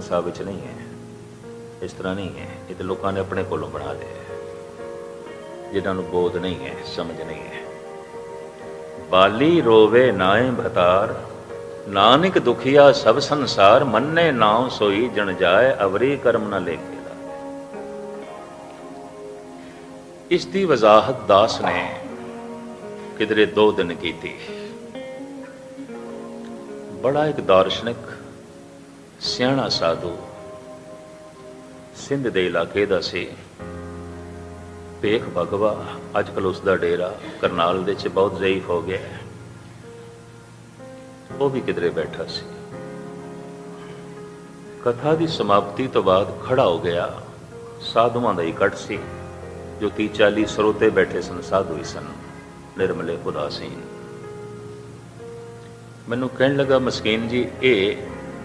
ਸਾਹਿਬ ਵਿੱਚ ਨਹੀਂ ਹੈ। ਇਸ ਤਰ੍ਹਾਂ ਨਹੀਂ ਹੈ ਇਹ ਤੇ ਲੋਕਾਂ ਨੇ ਆਪਣੇ ਕੋਲੋਂ ਬਣਾ ਲਿਆ ਹੈ। ਜਿਨ੍ਹਾਂ ਨੂੰ ਬੋਧ ਨਹੀਂ ਹੈ, ਸਮਝ ਨਹੀਂ ਹੈ। ਬਾਲੀ ਰੋਵੇ ਨਾਏ ਭਤਾਰ ਨਾਨਕ ਦੁਖੀਆ ਸਭ ਸੰਸਾਰ, ਮੰਨੇ ਨਾਉ ਸੋਈ ਜਣ ਜਾਏ, ਅਵਰੀ ਕਰਮ ਨ ਲੇਖੇ ਇਸ ਦੀ ਵਜ਼ਾਹਤ ਦਾਸ ਨੇ ਕਿਧਰੇ ਦੋ ਦਿਨ ਕੀਤੀ। ਬੜਾ ਇੱਕ ਦਾਰਸ਼ਨਿਕ ਸਿਆਣਾ ਸਾਧੂ, ਸਿੰਧ ਦੇ ਇਲਾਕੇ ਦਾ ਸੀ। ਭੇਖ ਭਗਵਾ ਅੱਜ ਕੱਲ ਉਸ ਦਾ ਡੇਰਾ ਕਰਨਾਲ ਦੇ ਚ ਬਹੁਤ ਜ਼ਈਫ ਹੋ ਗਿਆ ਉਹ ਵੀ ਕਿਧਰੇ ਬੈਠਾ ਸੀ। ਕਥਾ ਦੀ ਸਮਾਪਤੀ ਤੋਂ ਬਾਅਦ ਖੜਾ ਹੋ ਗਿਆ। ਸਾਧੂਆਂ ਦਾ ਇਕੱਠ ਸੀ, ਜੋ 30 40 ਸਰੋਤੇ ਬੈਠੇ ਸਨ, ਸਾਧੂ ਹੀ ਸਨ, ਨਿਰਮਲੇ ਉਦਾਸੀਨ। ਮੈਨੂੰ ਕਹਿਣ ਲੱਗਾ, ਮਸਕੀਨ ਜੀ, ਇਹ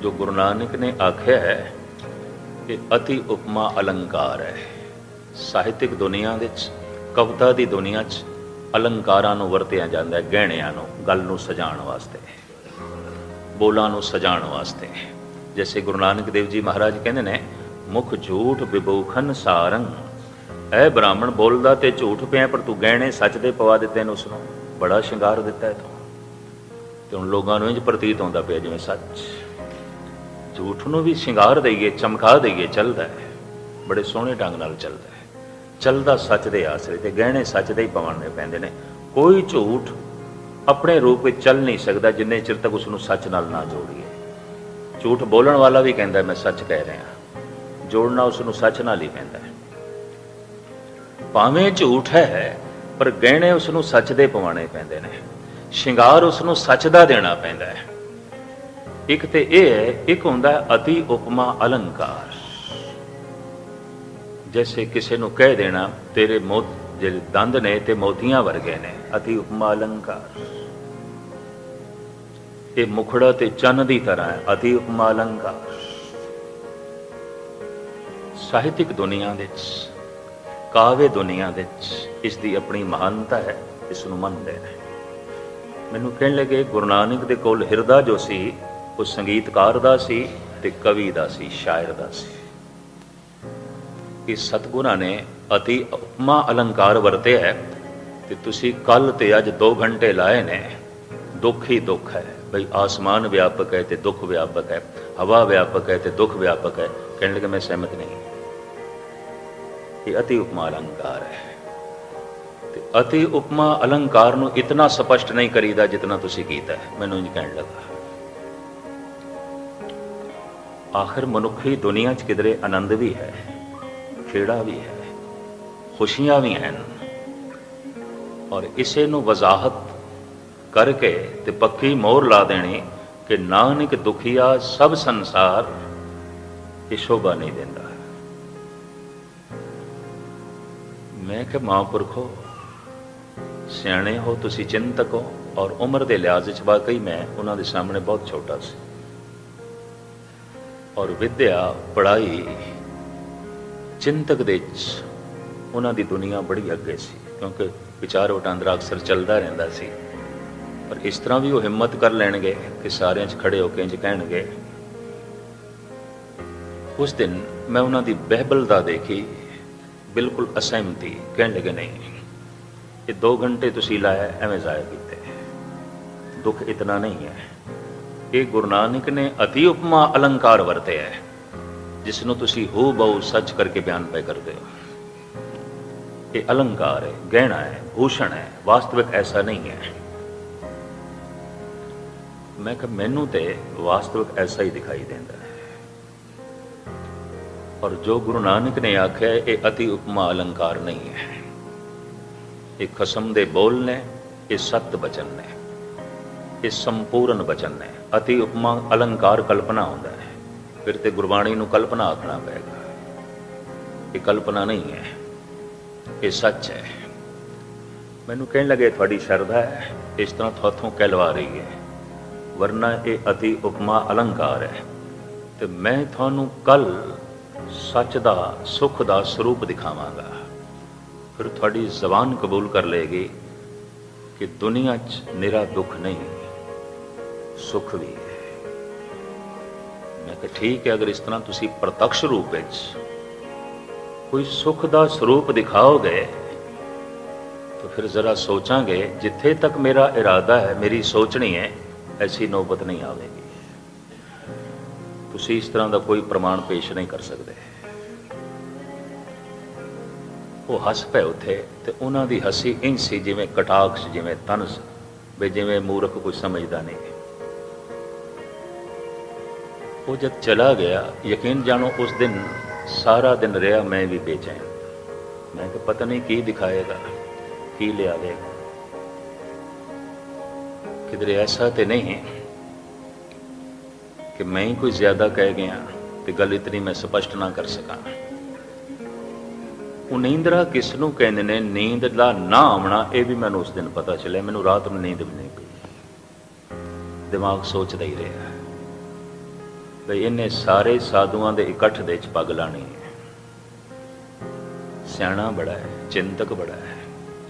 ਜੋ ਗੁਰੂ ਨਾਨਕ ਨੇ ਆਖਿਆ ਹੈ ਕਿ ਅਤੀ ਉਪਮਾ ਅਲੰਕਾਰ ਹੈ। ਸਾਹਿਤਿਕ ਦੁਨੀਆ ਦੇ ਵਿੱਚ, ਕਵਿਤਾ ਦੀ ਦੁਨੀਆ 'ਚ ਅਲੰਕਾਰਾਂ ਨੂੰ ਵਰਤਿਆ ਜਾਂਦਾ ਹੈ, ਗਹਿਣਿਆਂ ਨੂੰ, ਗੱਲ ਨੂੰ ਸਜਾਉਣ ਵਾਸਤੇ, ਬੋਲਾਂ ਨੂੰ ਸਜਾਉਣ ਵਾਸਤੇ। ਜੈਸੇ ਗੁਰੂ ਨਾਨਕ ਦੇਵ ਜੀ ਮਹਾਰਾਜ ਕਹਿੰਦੇ ਨੇ, ਮੁਖ ਝੂਠ ਵਿਭੂਖਨ ਸਾਰੰਗ ਐ ਬ੍ਰਾਹਮਣ ਬੋਲਦਾ ਤੇ ਝੂਠ ਪਿਆ, ਪਰ ਤੂੰ ਗਹਿਣੇ ਸੱਚ ਦੇ ਪਵਾ ਦਿੱਤੇ ਨੇ ਉਸ ਨੂੰ ਬੜਾ ਸ਼ਿੰਗਾਰ ਦਿੱਤਾ ਹੈ ਤੂੰ ਤੇ ਹੁਣ ਲੋਕਾਂ ਨੂੰ ਇੰਜ ਪ੍ਰਤੀਤ ਹੁੰਦਾ ਪਿਆ ਜਿਵੇਂ ਸੱਚ। ਝੂਠ ਨੂੰ ਵੀ ਸ਼ਿੰਗਾਰ ਦਈਏ, ਚਮਕਾ ਦਈਏ, ਚੱਲਦਾ ਹੈ। ਬੜੇ ਸੋਹਣੇ ਢੰਗ ਨਾਲ ਚੱਲਦਾ ਹੈ। ਚੱਲਦਾ ਸੱਚ ਦੇ ਆਸਰੇ ਤੇ ਗਹਿਣੇ ਸੱਚ ਦੇ ਹੀ ਪਵਾਉਣੇ ਪੈਂਦੇ ਨੇ। ਕੋਈ ਝੂਠ ਆਪਣੇ ਰੂਪ ਵਿੱਚ ਚੱਲ ਨਹੀਂ ਸਕਦਾ ਜਿੰਨੇ ਚਿਰ ਤੱਕ ਉਸ ਨੂੰ ਸੱਚ ਨਾਲ ਨਾ ਜੋੜੀਏ। ਝੂਠ ਬੋਲਣ ਵਾਲਾ ਵੀ ਕਹਿੰਦਾ, ਮੈਂ ਸੱਚ ਕਹਿ ਰਿਹਾ ਜੋੜਨਾ ਉਸ ਨੂੰ ਸੱਚ ਨਾਲ ਹੀ ਪੈਂਦਾ ਹੈ। ਭਾਵੇਂ ਝੂਠ ਹੈ, ਪਰ ਗਹਿਣੇ ਉਸ ਨੂੰ ਸੱਚ ਦੇ ਪਵਾਉਣੇ ਪੈਂਦੇ ਨੇ। ਸ਼ਿੰਗਾਰ ਉਸ ਨੂੰ ਸੱਚ ਦਾ ਦੇਣਾ ਪੈਂਦਾ ਹੈ। ਇੱਕ ਤੇ ਇਹ ਹੈ, ਇੱਕ ਹੁੰਦਾ ਹੈ ਅਤੀ ਉਪਮਾ ਅਲੰਕਾਰ। ਜੈਸੇ ਕਿਸੇ ਨੂੰ ਕਹਿ ਦੇਣਾ, ਤੇਰੇ ਮੋਤ ਜਿਹੜੇ ਦੰਦ ਨੇ, ਤੇ ਮੋਤੀਆਂ ਵਰਗੇ ਨੇ, ਅਤੀ ਉਪਮਾ ਅਲੰਕਾਰ। ਇਹ ਮੁਖੜਾ ਤੇ ਚੰਨ ਦੀ ਤਰ੍ਹਾਂ ਹੈ, ਅਤੀ ਉਪਮਾ ਅਲੰਕਾਰ। ਸਾਹਿਤਿਕ ਦੁਨੀਆ ਦੇ ਵਿੱਚ, ਕਾਵਿ ਦੁਨੀਆ ਦੇ ਵਿੱਚ, ਇਸ ਦੀ ਆਪਣੀ ਮਹਾਨਤਾ ਹੈ, ਇਸ ਨੂੰ ਮੰਨਦੇ ਨੇ। ਮੈਨੂੰ ਕਹਿਣ ਲੱਗੇ, ਗੁਰੂ ਨਾਨਕ ਦੇ ਕੋਲ ਹਿਰਦਾ ਜੋ ਸੀ ਉਹ ਸੰਗੀਤਕਾਰ ਦਾ ਸੀ ਤੇ ਕਵੀ ਦਾ ਸੀ, ਸ਼ਾਇਰ ਦਾ ਸੀ। ਇਸ ਸਤਗੁਰਾਂ ਨੇ ਅਤੀ ਉਪਮਾ ਅਲੰਕਾਰ ਵਰਤੇ ਹੈ ਤੇ ਤੁਸੀਂ ਕੱਲ ਤੇ ਅੱਜ 2 ਘੰਟੇ ਲਾਏ ਨੇ। ਦੁੱਖ ਹੀ ਦੁੱਖ ਹੈ। ਬਈ ਆਸਮਾਨ ਵਿਆਪਕ ਹੈ ਤੇ ਦੁੱਖ ਵਿਆਪਕ ਹੈ, ਹਵਾ ਵਿਆਪਕ ਹੈ ਤੇ ਦੁੱਖ ਵਿਆਪਕ ਹੈ। ਕਹਿਣ ਲੱਗੇ ਮੈਂ ਸਹਿਮਤ ਨਹੀਂ। ਇਹ ਅਤੀ ਉਪਮਾ ਅਲੰਕਾਰ ਹੈ। ਤੇ ਅਤੀ ਉਪਮਾ ਅਲੰਕਾਰ ਨੂੰ ਇਤਨਾ ਸਪਸ਼ਟ ਨਹੀਂ ਕਰੀਦਾ ਜਿਤਨਾ ਤੁਸੀਂ ਕੀਤਾ ਮੈਨੂੰ ਇੰਜ ਕਹਿਣ ਲੱਗਾ। ਆਖਰ ਮਨੁੱਖੀ ਦੁਨੀਆ 'ਚ ਕਿਧਰੇ ਆਨੰਦ ਵੀ ਹੈ, ਖੇੜਾ ਵੀ ਹੈ, ਖੁਸ਼ੀਆਂ ਵੀ ਹਨ। ਔਰ ਇਸੇ ਨੂੰ ਵਜ਼ਾਹਤ ਕਰਕੇ ਤੇ ਪੱਕੀ ਮੋਹਰ ਲਾ ਦੇਣੀ ਕਿ ਨਾਨਕ ਦੁਖੀਆ ਸਭ ਸੰਸਾਰ ਇਹ ਸ਼ੋਭਾ ਨਹੀਂ ਦਿੰਦਾ। ਮੈਂ ਕਿ ਮਹਾਂਪੁਰਖੋ, ਸਿਆਣੇ ਹੋ ਤੁਸੀਂ ਚਿੰਤਕ ਹੋ ਔਰ ਉਮਰ ਦੇ ਲਿਹਾਜ਼ ਵਿੱਚ ਵਾਕਈ ਮੈਂ ਉਹਨਾਂ ਦੇ ਸਾਹਮਣੇ ਬਹੁਤ ਛੋਟਾ ਸੀ। ਔਰ ਵਿਦਿਆ ਪੜ੍ਹਾਈ ਚਿੰਤਕ ਦੇ ਵਿੱਚ ਉਹਨਾਂ ਦੀ ਦੁਨੀਆ ਬੜੀ ਅੱਗੇ ਸੀ, ਕਿਉਂਕਿ ਵਿਚਾਰ ਵਟਾਂਦਰਾ ਅਕਸਰ ਚੱਲਦਾ ਰਹਿੰਦਾ ਸੀ। ਪਰ ਇਸ ਤਰ੍ਹਾਂ ਵੀ ਉਹ ਹਿੰਮਤ ਕਰ ਲੈਣਗੇ ਕਿ ਸਾਰਿਆਂ 'ਚ ਖੜੇ ਹੋ ਕੇ ਇੰਜ ਕਹਿਣਗੇ। ਉਸ ਦਿਨ ਮੈਂ ਉਹਨਾਂ ਦੀ ਬਹਿਬਲਤਾ ਦੇਖੀ, ਬਿਲਕੁਲ ਅਸਹਿਮਤੀ, ਕਹਿਣ ਲੱਗੇ, ਨਹੀਂ, ਇਹ 2 ਘੰਟੇ ਤੁਸੀਂ ਲਾਇਆ, ਐਵੇਂ ਜ਼ਾਇਆ ਕੀਤੇ। ਦੁੱਖ ਇਤਨਾ ਨਹੀਂ ਹੈ। ਇਹ ਗੁਰੂ ਨਾਨਕ ਨੇ ਅਤੀ ਉਪਮਾ ਅਲੰਕਾਰ ਵਰਤਿਆ ਹੈ, ਜਿਸ ਨੂੰ ਤੁਸੀਂ ਹੋ ਬਹੁ ਸੱਚ ਕਰਕੇ ਬਿਆਨ ਪੈ ਕਰਦੇ ਹੋ। ਇਹ ਅਲੰਕਾਰ ਹੈ, ਗਹਿਣਾ ਹੈ, ਭੂਸ਼ਣ ਹੈ, ਵਾਸਤਵਿਕ ਐਸਾ ਨਹੀਂ ਹੈ। ਮੈਂ ਕਿ ਮੈਨੂੰ ਤੇ ਵਾਸਤਵਿਕ ਐਸਾ ਹੀ ਦਿਖਾਈ ਦਿੰਦਾ ਹੈ। ਔਰ ਜੋ ਗੁਰੂ ਨਾਨਕ ਨੇ ਆਖਿਆ ਇਹ ਅਤੀ ਉਪਮਾ ਅਲੰਕਾਰ ਨਹੀਂ ਹੈ। ਇਹ ਖਸਮ ਦੇ ਬੋਲ ਨੇ, ਇਹ ਸਤ ਬਚਨ ਨੇ। ਇਹ ਸੰਪੂਰਨ ਬਚਨ ਨੇ ਅਤੀ ਉਪਮਾ ਅਲੰਕਾਰ ਕਲਪਨਾ ਹੁੰਦਾ ਹੈ। ਫਿਰ ਤੇ ਗੁਰਬਾਣੀ ਨੂੰ ਕਲਪਨਾ ਆਖਣਾ ਪਏਗਾ। ਇਹ ਕਲਪਨਾ ਨਹੀਂ ਹੈ, ਇਹ ਸੱਚ ਹੈ। ਮੈਨੂੰ ਕਹਿਣ ਲੱਗੇ, ਤੁਹਾਡੀ ਸ਼ਰਧਾ ਹੈ, ਇਸ ਤਰ੍ਹਾਂ ਤੁਹਾਥੋਂ ਕਹਿਲਵਾ ਰਹੀ ਹੈ। ਵਰਨਾ ਇਹ ਅਤੀ ਉਪਮਾ ਅਲੰਕਾਰ ਹੈ ਤੇ ਮੈਂ ਤੁਹਾਨੂੰ ਕੱਲ ਸੱਚ ਦਾ, ਸੁਖ ਦਾ ਸਰੂਪ ਦਿਖਾਵਾਂਗਾ। ਫਿਰ ਤੁਹਾਡੀ ਜ਼ਬਾਨ ਕਬੂਲ ਕਰ ਲਏਗੀ ਕਿ ਦੁਨੀਆ 'ਚ ਨਿਰਾ ਦੁੱਖ ਨਹੀਂ। ਸੁੱਖ ਵੀ ਹੈ। ਮੈਂ ਕਿਹਾ, ਠੀਕ ਹੈ, ਅਗਰ ਇਸ ਤਰ੍ਹਾਂ ਤੁਸੀਂ ਪ੍ਰਤੱਖ ਰੂਪ ਵਿੱਚ ਕੋਈ ਸੁੱਖ ਦਾ ਸਰੂਪ ਦਿਖਾਓਗੇ, ਤਾਂ ਫਿਰ ਜ਼ਰਾ ਸੋਚਾਂਗੇ, ਜਿੱਥੇ ਤੱਕ ਮੇਰਾ ਇਰਾਦਾ ਹੈ, ਮੇਰੀ ਸੋਚਣੀ ਹੈ, ਐਸੀ ਨੌਬਤ ਨਹੀਂ ਆਵੇਗੀ। ਤੁਸੀਂ ਇਸ ਤਰ੍ਹਾਂ ਦਾ ਕੋਈ ਪ੍ਰਮਾਣ ਪੇਸ਼ ਨਹੀਂ ਕਰ ਸਕਦੇ। ਉਹ ਹੱਸ ਪਏ ਉੱਥੇ ਤੇ ਉਹਨਾਂ ਦੀ ਹੱਸੀ ਇੰਝ ਸੀ ਜਿਵੇਂ ਕਟਾਕਸ਼, ਜਿਵੇਂ ਤਨਸ, ਵੀ ਜਿਵੇਂ ਮੂਰਖ ਕੋਈ ਸਮਝਦਾ ਨਹੀਂ ਉਹ ਜਦ ਚਲਾ ਗਿਆ, ਯਕੀਨ ਜਾਣੋ ਉਸ ਦਿਨ ਸਾਰਾ ਦਿਨ ਰਿਹਾ ਮੈਂ ਵੀ ਬੇਚੈਨ। ਮੈਂ ਕਿ ਪਤਾ ਨਹੀਂ ਕੀ ਦਿਖਾਏਗਾ, ਕੀ ਲਿਆਵੇਗਾ? ਕਿਧਰੇ ਐਸਾ ਤੇ ਨਹੀਂ ਕਿ ਮੈਂ ਹੀ ਕੋਈ ਜ਼ਿਆਦਾ ਕਹਿ ਗਿਆ ਤੇ ਗੱਲ ਇਤਨੀ ਮੈਂ ਸਪਸ਼ਟ ਨਾ ਕਰ ਸਕਾਂ। ਉਹ ਨੀਂਦਰਾ ਕਿਸ ਨੂੰ ਕਹਿੰਦੇ ਨੇ, ਨੀਂਦ ਦਾ ਨਾ ਆਉਣਾ ਇਹ ਵੀ ਮੈਨੂੰ ਉਸ ਦਿਨ ਪਤਾ ਚੱਲਿਆ। ਮੈਨੂੰ ਰਾਤ ਨੂੰ ਨੀਂਦ ਵੀ ਨਹੀਂ ਪਈ। ਦਿਮਾਗ ਸੋਚਦਾ ਹੀ ਰਿਹਾ। ਬਈ ਇਹਨੇ ਸਾਰੇ ਸਾਧੂਆਂ ਦੇ ਇਕੱਠ ਦੇ ਵਿੱਚ ਪੱਗ ਲਾਣੀ ਹੈ। ਸਿਆਣਾ ਬੜਾ ਹੈ, ਚਿੰਤਕ ਬੜਾ ਹੈ,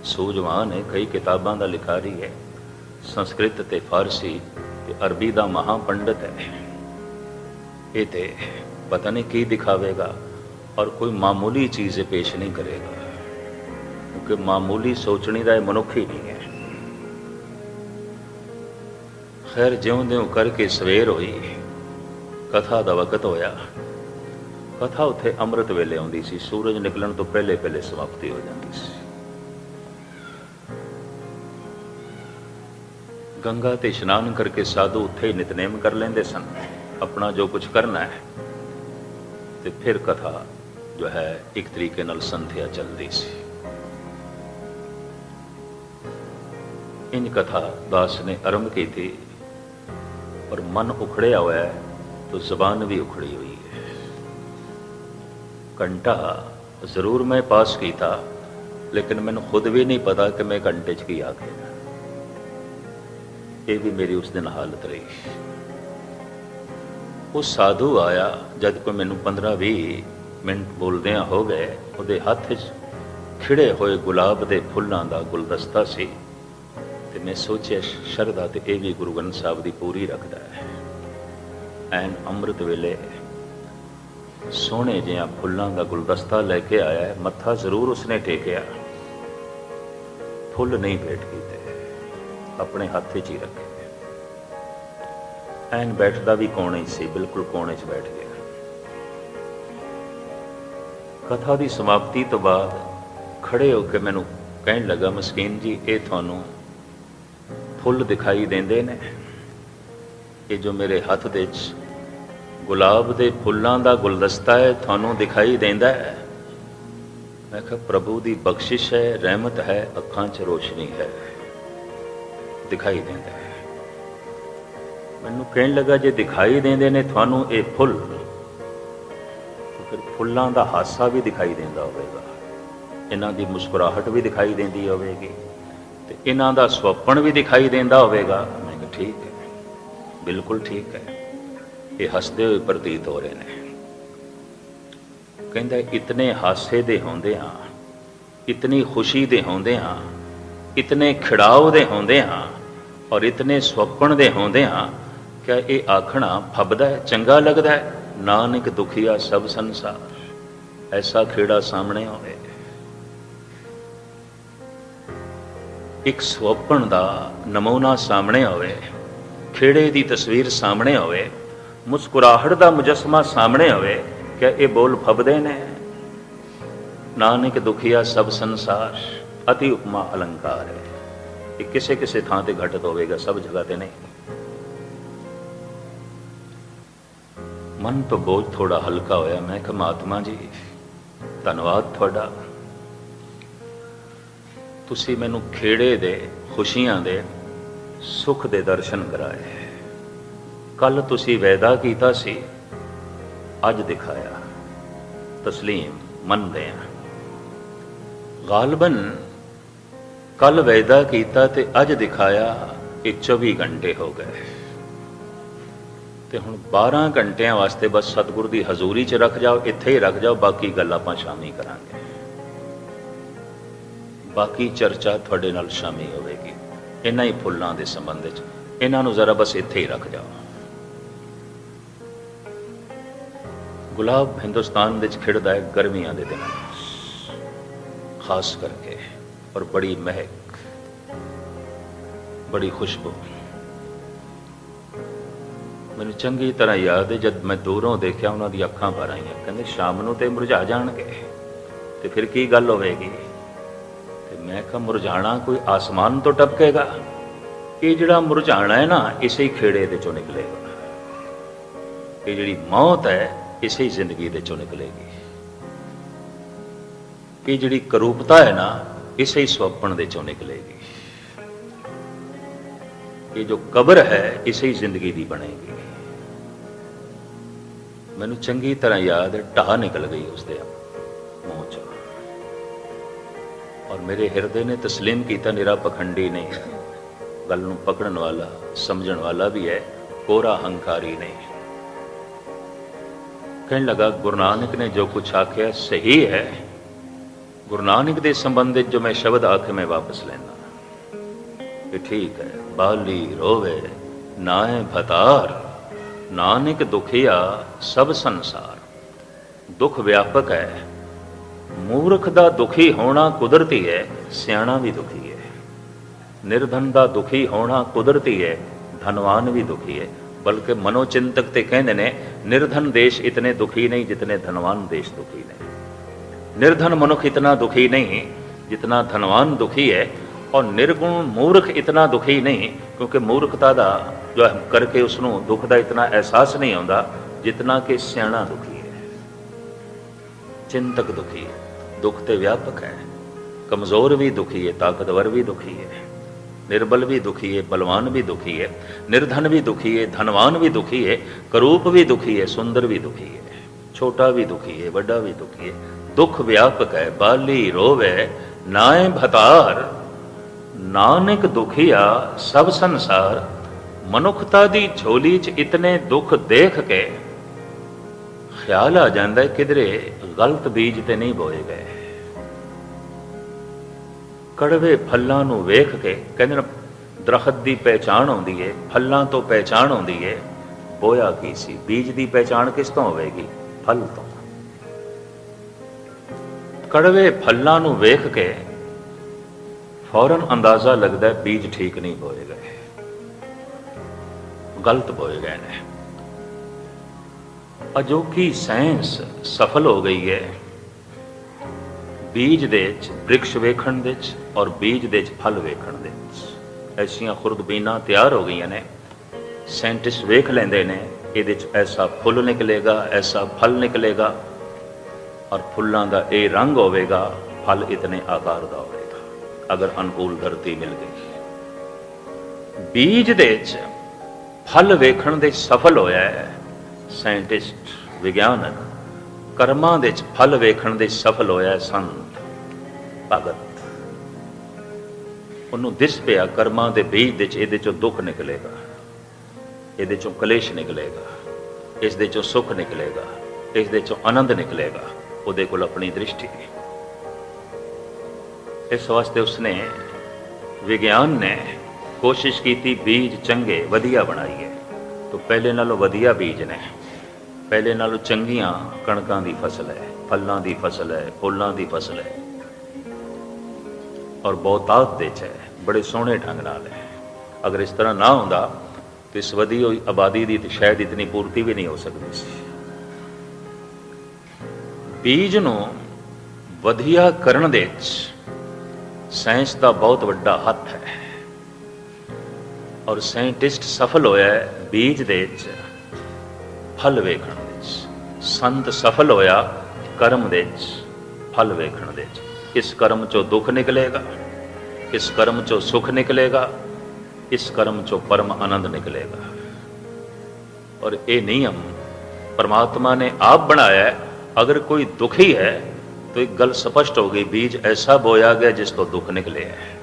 ਸੂਝਵਾਨ ਹੈ, ਕਈ ਕਿਤਾਬਾਂ ਦਾ ਲਿਖਾਰੀ ਹੈ, ਸੰਸਕ੍ਰਿਤ ਤੇ ਫਾਰਸੀ ਤੇ ਅਰਬੀ ਦਾ ਮਹਾ ਪੰਡਤ ਹੈ। ਇਹ ਤੇ ਪਤਾ ਨਹੀਂ ਕੀ ਦਿਖਾਵੇਗਾ ਔਰ ਕੋਈ ਮਾਮੂਲੀ ਚੀਜ਼ ਪੇਸ਼ ਨਹੀਂ ਕਰੇਗਾ, ਕਿਉਂਕਿ ਮਾਮੂਲੀ ਸੋਚਣੀ ਦਾ ਇਹ ਮਨੁੱਖ ਹੀ ਨਹੀਂ ਹੈ। ਖੈਰ ਜਿਉਂ-ਜਿਉਂ ਕਰਕੇ ਸਵੇਰ ਹੋਈ ਕਥਾ ਦਾ ਵਕਤ ਹੋਇਆ। ਕਥਾ ਉੱਥੇ ਅੰਮ੍ਰਿਤ ਵੇਲੇ ਆਉਂਦੀ ਸੀ। ਸੂਰਜ ਨਿਕਲਣ ਤੋਂ ਪਹਿਲੇ ਪਹਿਲੇ ਸਮਾਪਤੀ ਹੋ ਜਾਂਦੀ ਸੀ। ਗੰਗਾ ਤੇ ਇਸ਼ਨਾਨ ਕਰਕੇ ਸਾਧੂ ਉੱਥੇ ਹੀ ਨਿਤਨੇਮ ਕਰ ਲੈਂਦੇ ਸਨ। ਆਪਣਾ ਜੋ ਕੁਝ ਕਰਨਾ ਹੈ, ਤੇ ਫਿਰ ਕਥਾ ਜੋ ਹੈ, ਇੱਕ ਤਰੀਕੇ ਨਾਲ ਸੰਥਿਆ ਚੱਲਦੀ ਸੀ। ਇਨ ਕਥਾ ਦਾਸ ਨੇ ਆਰੰਭ ਕੀਤੀ, ਪਰ ਮਨ ਉਖੜਿਆ ਹੋਇਆ ਹੈ। तो ਜ਼ਬਾਨ ਵੀ ਉਖੜੀ ਹੋਈ ਹੈ ਘੰਟਾ ਜ਼ਰੂਰ ਮੈਂ ਪਾਸ ਕੀਤਾ ਲੇਕਿਨ ਮੈਨੂੰ ਖੁਦ ਵੀ ਨਹੀਂ ਪਤਾ ਕਿ ਮੈਂ ਘੰਟੇ 'ਚ ਕੀ ਆਖਿਆ ਇਹ ਵੀ ਮੇਰੀ ਉਸ ਦਿਨ ਹਾਲਤ ਰਹੀ ਉਹ ਸਾਧੂ ਆਇਆ ਜਦ ਕੋ ਮੈਨੂੰ 15-20 ਮਿੰਟ ਬੋਲਦਿਆਂ ਹੋ ਗਏ ਉਹਦੇ ਹੱਥ 'ਚ ਖਿੜੇ ਹੋਏ ਗੁਲਾਬ ਦੇ ਫੁੱਲਾਂ ਦਾ ਗੁਲਦਸਤਾ ਸੀ ਤੇ ਮੈਂ ਸੋਚਿਆ ਸ਼ਰਧਾ ਤੇ ਇਹ ਵੀ ਗੁਰੂ ਗ੍ਰੰਥ ਸਾਹਿਬ ਦੀ ਪੂਰੀ ਰੱਖਦਾ ਹੈ ਐਨ ਅੰਮ੍ਰਿਤ ਵੇਲੇ ਸੋਹਣੇ ਜਿਹਾ ਫੁੱਲਾਂ ਦਾ ਗੁਲਦਸਤਾ ਲੈ ਕੇ ਆਇਆ ਹੈ। ਮੱਥਾ ਜ਼ਰੂਰ ਉਸਨੇ ਟੇਕਿਆ। ਫੁੱਲ ਨਹੀਂ ਭੇਟ ਕੀਤੇ। ਆਪਣੇ ਹੱਥ 'ਚ ਹੀ ਰੱਖੇ। ਐਨ ਬੈਠਦਾ ਵੀ ਕੋਣੇ 'ਚ ਸੀ? ਬਿਲਕੁਲ ਕੋਣੇ 'ਚ ਬੈਠ ਗਿਆ। ਕਥਾ ਦੀ ਸਮਾਪਤੀ ਤੋਂ ਬਾਅਦ ਖੜੇ ਹੋ ਕੇ ਮੈਨੂੰ ਕਹਿਣ ਲੱਗਾ, ਮਸਕੀਨ ਜੀ, ਇਹ ਤੁਹਾਨੂੰ ਫੁੱਲ ਦਿਖਾਈ ਦਿੰਦੇ ਨੇ। ਇਹ ਜੋ ਮੇਰੇ ਹੱਥ ਦੇ ਵਿੱਚ ਗੁਲਾਬ ਦੇ ਫੁੱਲਾਂ ਦਾ ਗੁਲਦਸਤਾ ਹੈ, ਤੁਹਾਨੂੰ ਦਿਖਾਈ ਦਿੰਦਾ ਹੈ। ਮੈਂ ਕਿਹਾ, ਪ੍ਰਭੂ ਦੀ ਬਖਸ਼ਿਸ਼ ਹੈ, ਰਹਿਮਤ ਹੈ, ਅੱਖਾਂ 'ਚ ਰੋਸ਼ਨੀ ਹੈ। ਦਿਖਾਈ ਦਿੰਦਾ ਹੈ। ਮੈਨੂੰ ਕਹਿਣ ਲੱਗਾ, ਜੇ ਦਿਖਾਈ ਦਿੰਦੇ ਨੇ ਤੁਹਾਨੂੰ ਇਹ ਫੁੱਲ ਫਿਰ ਫੁੱਲਾਂ ਦਾ ਹਾਸਾ ਵੀ ਦਿਖਾਈ ਦਿੰਦਾ ਹੋਵੇਗਾ। ਇਹਨਾਂ ਦੀ ਮੁਸਕਰਾਹਟ ਵੀ ਦਿਖਾਈ ਦਿੰਦੀ ਹੋਵੇਗੀ ਤੇ ਇਹਨਾਂ ਦਾ ਸੁਪਨ ਵੀ ਦਿਖਾਈ ਦਿੰਦਾ ਹੋਵੇਗਾ। ਮੈਂ ਕਿਹਾ, ਠੀਕ ਹੈ, ਬਿਲਕੁਲ ਠੀਕ ਹੈ। ਇਹ ਹੱਸਦੇ ਹੋਏ ਪ੍ਰਤੀਤ ਹੋ ਰਹੇ ਨੇ। ਕਹਿੰਦਾ, ਇਤਨੇ ਹਾਸੇ ਦੇ ਹੁੰਦੇ ਆ ਇਤਨੀ ਖੁਸ਼ੀ ਦੇ ਹੁੰਦੇ ਆ ਇਤਨੇ ਖਿੜਾਓ ਦੇ ਹੁੰਦੇ ਆ ਔਰ ਇਤਨੇ ਸੁਪਨ ਦੇ ਹੁੰਦੇ ਆ ਕਿ ਇਹ ਆਖਣਾ ਫੱਬਦਾ ਹੈ, ਚੰਗਾ ਲੱਗਦਾ ਹੈ? ਨਾਨਕ ਦੁਖੀਆ ਸਭ ਸੰਸਾਰ, ਐਸਾ ਖੇੜਾ ਸਾਹਮਣੇ ਆਵੇ। ਇੱਕ ਸੁਪਨ ਦਾ ਨਮੂਨਾ ਸਾਹਮਣੇ ਆਵੇ, ਖੇੜੇ ਦੀ ਤਸਵੀਰ ਸਾਹਮਣੇ ਹੋਵੇ ਮੁਸਕਰਾਹਟ ਦਾ ਮੁਜਸਮਾ ਸਾਹਮਣੇ ਹੋਵੇ ਕਿ ਇਹ ਬੋਲ ਫਬਦੇ ਨੇ। ਨਾਨਕ ਦੁਖੀਆ ਸਭ ਸੰਸਾਰ, ਅਤੀ ਉਪਮਾ ਅਲੰਕਾਰ ਹੈ। ਇਹ ਕਿਸੇ ਕਿਸੇ ਥਾਂ ਤੇ ਘਟਤ ਹੋਵੇਗਾ, ਸਭ ਜਗ੍ਹਾ ਤੇ ਨਹੀਂ। ਮਨ ਤੋਂ ਬੋਝ ਥੋੜਾ ਹਲਕਾ ਹੋਇਆ, ਮੈਂ ਕਿਹਾ, ਮਹਾਤਮਾ ਜੀ, ਧੰਨਵਾਦ ਤੁਹਾਡਾ। ਤੁਸੀਂ ਮੈਨੂੰ ਖੇੜੇ ਦੇ, ਖੁਸ਼ੀਆਂ ਦੇ, ਸੁਖ ਦੇ ਦਰਸ਼ਨ ਕਰਾਏ। ਕੱਲ ਤੁਸੀਂ ਵੈਦਾ ਕੀਤਾ ਸੀ। ਅੱਜ ਦਿਖਾਇਆ। ਤਸਲੀਮ ਮੰਨਦੇ ਆ। ਗਾਲਬਨ ਕੱਲ ਵੈਦਾ ਕੀਤਾ ਤੇ ਅੱਜ ਦਿਖਾਇਆ ਕਿ 24 ਘੰਟੇ ਹੋ ਗਏ। ਤੇ ਹੁਣ 12 ਘੰਟਿਆਂ ਵਾਸਤੇ ਬਸ ਸਤਿਗੁਰ ਦੀ ਹਜ਼ੂਰੀ 'ਚ ਰੱਖ ਜਾਓ, ਇੱਥੇ ਹੀ ਰੱਖ ਜਾਓ, ਬਾਕੀ ਗੱਲ ਆਪਾਂ ਸ਼ਾਮੀ ਕਰਾਂਗੇ। ਬਾਕੀ ਚਰਚਾ ਤੁਹਾਡੇ ਨਾਲ ਸ਼ਾਮੀ ਹੋਵੇਗੀ। ਇਹਨਾਂ ਹੀ ਫੁੱਲਾਂ ਦੇ ਸੰਬੰਧ ਵਿੱਚ ਇਹਨਾਂ ਨੂੰ ਜ਼ਰਾ ਬਸ ਇੱਥੇ ਹੀ ਰੱਖ ਜਾਓ। ਗੁਲਾਬ ਹਿੰਦੁਸਤਾਨ ਵਿੱਚ ਖਿੜਦਾ ਹੈ ਗਰਮੀਆਂ ਦੇ ਦਿਨਾਂ ਖਾਸ ਕਰਕੇ, ਔਰ ਬੜੀ ਮਹਿਕ, ਬੜੀ ਖੁਸ਼ਬੂ। ਮੈਨੂੰ ਚੰਗੀ ਤਰ੍ਹਾਂ ਯਾਦ ਹੈ, ਜਦ ਮੈਂ ਦੂਰੋਂ ਦੇਖਿਆ ਉਹਨਾਂ ਦੀ ਅੱਖਾਂ ਭਰ ਆਈਆਂ। ਕਹਿੰਦੇ, ਸ਼ਾਮ ਨੂੰ ਤੇ ਮੁਰਝਾ ਜਾਣਗੇ। ਤੇ ਫਿਰ ਕੀ ਗੱਲ ਹੋਵੇਗੀ? ਤੇ ਮੈਂ ਕਿਹਾ, ਮੁਰਝਾਣਾ ਕੋਈ ਆਸਮਾਨ ਤੋਂ ਟਪਕੇਗਾ? ਇਹ ਜਿਹੜਾ ਮੁਰਝਾਣਾ ਹੈ ਨਾ, ਇਸੇ ਖੇੜੇ ਦੇ ਚੋਂ ਨਿਕਲੇਗਾ। ਇਹ ਜਿਹੜੀ ਮੌਤ ਹੈ ਇਸੇ ਹੀ ਜ਼ਿੰਦਗੀ ਦੇ ਚੋਂ ਨਿਕਲੇਗੀ ਇਹ ਜਿਹੜੀ ਕਰੂਪਤਾ ਹੈ ਨਾ ਇਸੇ ਹੀ ਸੁਪਨ ਦੇ ਚੋਂ ਨਿਕਲੇਗੀ ਇਹ ਜੋ ਕਬਰ ਹੈ ਇਸੇ ਹੀ ਜ਼ਿੰਦਗੀ ਦੀ ਬਣੇਗੀ ਮੈਨੂੰ ਚੰਗੀ ਤਰ੍ਹਾਂ ਯਾਦ ਹੈ ਢਾਹ ਨਿਕਲ ਗਈ ਉਸ ਦੇ ਮੂੰਹ ਚੋਂ ਔਰ ਮੇਰੇ ਹਿਰਦੇ ਨੇ تسلیم ਕੀਤਾ ਨਿਰਾ ਪਖੰਡੀ ਨਹੀਂ ਗੱਲ ਨੂੰ ਪਕੜਨ ਵਾਲਾ ਸਮਝਣ ਵਾਲਾ ਵੀ ਹੈ ਕੋਰਾ ਹੰਕਾਰੀ ਨਹੀਂ ਕਹਿਣ ਲੱਗਾ, ਗੁਰੂ ਨਾਨਕ ਨੇ ਜੋ ਕੁਝ ਆਖਿਆ ਸਹੀ ਹੈ। ਗੁਰੂ ਨਾਨਕ ਦੇ ਸੰਬੰਧ ਵਿੱਚ ਜੋ ਮੈਂ ਸ਼ਬਦ ਆਖੇ, ਮੈਂ ਵਾਪਸ ਲੈਣਾ ਕਿ ਠੀਕ ਹੈ, ਬਾਲੀ ਰੋਵੇ, ਨਾਏ ਭਤਾਰ। ਨਾਨਕ ਦੁਖੀਆ ਸਭ ਸੰਸਾਰ। ਦੁੱਖ ਵਿਆਪਕ ਹੈ। ਮੂਰਖ ਦਾ ਦੁਖੀ ਹੋਣਾ ਕੁਦਰਤੀ ਹੈ, ਸਿਆਣਾ ਵੀ ਦੁਖੀ ਹੈ। ਨਿਰਧਨ ਦਾ ਦੁਖੀ ਹੋਣਾ ਕੁਦਰਤੀ ਹੈ, ਧਨਵਾਨ ਵੀ ਦੁਖੀ ਹੈ। ਬਲਕਿ ਮਨੋਚਿੰਤਕ ਤੇ ਕਹਿੰਦੇ ਨੇ ਨਿਰਧਨ ਦੇਸ਼ ਇਤਨੇ ਦੁਖੀ ਨਹੀਂ ਜਿਤਨੇ ਧਨਵਾਨ ਦੇਸ਼ ਦੁਖੀ ਨੇ ਨਿਰਧਨ ਮਨੁੱਖ ਇਤਨਾ ਦੁਖੀ ਨਹੀਂ ਜਿਤਨਾ ਧਨਵਾਨ ਦੁਖੀ ਹੈ ਔਰ ਨਿਰਗੁਣ ਮੂਰਖ ਇਤਨਾ ਦੁਖੀ ਨਹੀਂ ਕਿਉਂਕਿ ਮੂਰਖਤਾ ਦਾ ਜੋ ਕਰਕੇ ਉਸ ਨੂੰ ਦੁੱਖ ਦਾ ਇਤਨਾ ਅਹਿਸਾਸ ਨਹੀਂ ਆਉਂਦਾ ਜਿਤਨਾ ਕਿ ਸਿਆਣਾ ਦੁਖੀ ਹੈ ਚਿੰਤਕ ਦੁਖੀ ਹੈ ਦੁੱਖ ਤੇ ਵਿਆਪਕ ਹੈ ਕਮਜ਼ੋਰ ਵੀ ਦੁਖੀ ਹੈ ਤਾਕਤਵਰ ਵੀ ਦੁਖੀ ਹੈ ਨਿਰਬਲ ਵੀ ਦੁਖੀ ਹੈ ਬਲਵਾਨ ਵੀ ਦੁਖੀ ਹੈ ਨਿਰਧਨ ਵੀ ਦੁਖੀ ਹੈ ਧਨਵਾਨ ਵੀ ਦੁਖੀ ਹੈ ਕਰੂਪ ਵੀ ਦੁਖੀ ਹੈ ਸੁੰਦਰ ਵੀ ਦੁਖੀ ਹੈ ਛੋਟਾ ਵੀ ਦੁਖੀ ਹੈ ਵੱਡਾ ਵੀ ਦੁਖੀ ਹੈ ਦੁੱਖ ਵਿਆਪਕ ਹੈ, ਬਾਲੀ ਰੋਵੇ ਨਾਏ ਭਤਾਰ, ਨਾਨਕ ਦੁਖੀਆ ਸਭ ਸੰਸਾਰ, ਮਨੁੱਖਤਾ ਦੀ ਝੋਲੀ 'ਚ ਇਤਨੇ ਦੁੱਖ ਦੇਖ ਕੇ, ਖਿਆਲ ਆ ਜਾਂਦਾ ਕਿਧਰੇ, ਗਲਤ ਬੀਜ ਤੇ ਨਹੀਂ ਬੋਏ ਗਏ ਕੜਵੇ ਫੱਲਾਂ ਨੂੰ ਵੇਖ ਕੇ ਕਹਿੰਦੇ ਨਾ, ਦਰਖਤ ਦੀ ਪਹਿਚਾਣ ਆਉਂਦੀ ਹੈ ਫੱਲਾਂ ਤੋਂ ਪਹਿਚਾਣ ਆਉਂਦੀ ਹੈ ਬੋਇਆ ਕੀ ਸੀ? ਬੀਜ ਦੀ ਪਹਿਚਾਣ ਕਿਸ ਤੋਂ ਹੋਵੇਗੀ? ਫਲ ਤੋਂ। ਕੜਵੇ ਫੱਲਾਂ ਨੂੰ ਵੇਖ ਕੇ ਫੌਰਨ ਅੰਦਾਜ਼ਾ ਲੱਗਦਾ ਬੀਜ ਠੀਕ ਨਹੀਂ ਬੋਏ ਗਏ। ਗਲਤ ਬੋਏ ਗਏ ਨੇ। ਅਜੋਕੀ ਸਾਇੰਸ ਸਫਲ ਹੋ ਗਈ ਹੈ। ਬੀਜ ਦੇ ਵਿੱਚ, ਬ੍ਰਿਕਸ਼ ਵੇਖਣ ਦੇ ਵਿੱਚ ਔਰ ਬੀਜ ਦੇ ਵਿੱਚ ਫਲ ਵੇਖਣ ਦੇ। ਐਸੀਆਂ ਖੁਰਦਬੀਨਾਂ ਤਿਆਰ ਹੋ ਗਈਆਂ ਨੇ। ਸਾਇੰਟਿਸਟ ਵੇਖ ਲੈਂਦੇ ਨੇ, ਇਹਦੇ 'ਚ ਐਸਾ ਫੁੱਲ ਨਿਕਲੇਗਾ, ਐਸਾ ਫਲ ਨਿਕਲੇਗਾ। ਔਰ ਫੁੱਲਾਂ ਦਾ ਇਹ ਰੰਗ ਹੋਵੇਗਾ, ਫਲ ਇਤਨੇ ਆਕਾਰ ਦਾ ਹੋਵੇਗਾ, ਅਗਰ ਅਨੁਕੂਲ ਧਰਤੀ ਮਿਲ ਗਈ। ਬੀਜ ਦੇ ਵਿੱਚ ਫਲ ਵੇਖਣ ਦੇ ਸਫਲ ਹੋਇਆ ਹੈ। ਸਾਇੰਟਿਸਟ ਵਿਗਿਆਨਕ ਕਰਮਾਂ ਦੇ ਵਿੱਚ ਫਲ ਵੇਖਣ ਦੇ ਸਫਲ ਹੋਇਆ ਹੈ ਸੰਤ ਭਗਤ ਉਹਨੂੰ ਦਿਸ ਪਿਆ, ਕਰਮਾਂ ਦੇ ਬੀਜ ਦੇ ਚ, ਇਹਦੇ ਚੋਂ ਦੁੱਖ ਨਿਕਲੇਗਾ। ਇਹਦੇ ਚੋਂ ਕਲੇਸ਼ ਨਿਕਲੇਗਾ। ਇਸ ਦੇ ਚੋਂ ਸੁੱਖ ਨਿਕਲੇਗਾ। ਇਸ ਦੇ ਚੋਂ ਆਨੰਦ ਨਿਕਲੇਗਾ। ਉਹਦੇ ਕੋਲ ਆਪਣੀ ਦ੍ਰਿਸ਼ਟੀ ਇਸ ਵਾਸਤੇ ਉਸਨੇ ਵਿਗਿਆਨ ਨੇ ਕੋਸ਼ਿਸ਼ ਕੀਤੀ, ਬੀਜ ਚੰਗੇ, ਵਧੀਆ ਬਣਾਈਏ। ਤਾਂ ਪਹਿਲੇ ਨਾਲੋਂ ਵਧੀਆ ਬੀਜ ਨੇ। ਪਹਿਲੇ ਨਾਲੋਂ ਚੰਗੀਆਂ ਕਣਕਾਂ ਦੀ ਫਸਲ ਹੈ, ਫਲਾਂ ਦੀ ਫਸਲ ਹੈ, ਫੁੱਲਾਂ ਦੀ ਫਸਲ ਹੈ। ਔਰ ਬਹੁਤਾਤ ਦੇ ਚ ਹੈ। ਬੜੇ ਸੋਹਣੇ ਢੰਗ ਨਾਲ ਹੈ। ਅਗਰ ਇਸ ਤਰ੍ਹਾਂ ਨਾ ਹੁੰਦਾ, ਤੇ ਇਸ ਵਧੀ ਹੋਈ ਆਬਾਦੀ ਦੀ ਤੇ ਸ਼ਾਇਦ ਇਤਨੀ ਪੂਰਤੀ ਵੀ ਨਹੀਂ ਹੋ ਸਕਦੀ ਸੀ। ਬੀਜ ਨੂੰ ਵਧੀਆ ਕਰਨ ਦੇ ਵਿੱਚ ਸਾਇੰਸ ਦਾ ਬਹੁਤ ਵੱਡਾ ਹੱਥ ਹੈ। ਔਰ ਸਾਇੰਟਿਸਟ ਸਫਲ ਹੋਇਆ ਹੈ ਬੀਜ ਦੇ ਵਿੱਚ, ਫਲ ਵੇਖਣ ਦੇ ਵਿੱਚ। ਸੰਤ ਸਫਲ ਹੋਇਆ ਕਰਮ ਦੇ ਵਿੱਚ, ਫਲ ਵੇਖਣ ਦੇ ਵਿੱਚ। इस कर्म चो दुख निकलेगा इस कर्म चो सुख निकलेगा इस कर्म चो परम आनंद निकलेगा। और ये नियम परमात्मा ने आप बनाया है। अगर कोई दुखी है तो एक गल स्पष्ट हो गई बीज ऐसा बोया गया जिसको दुख निकले है।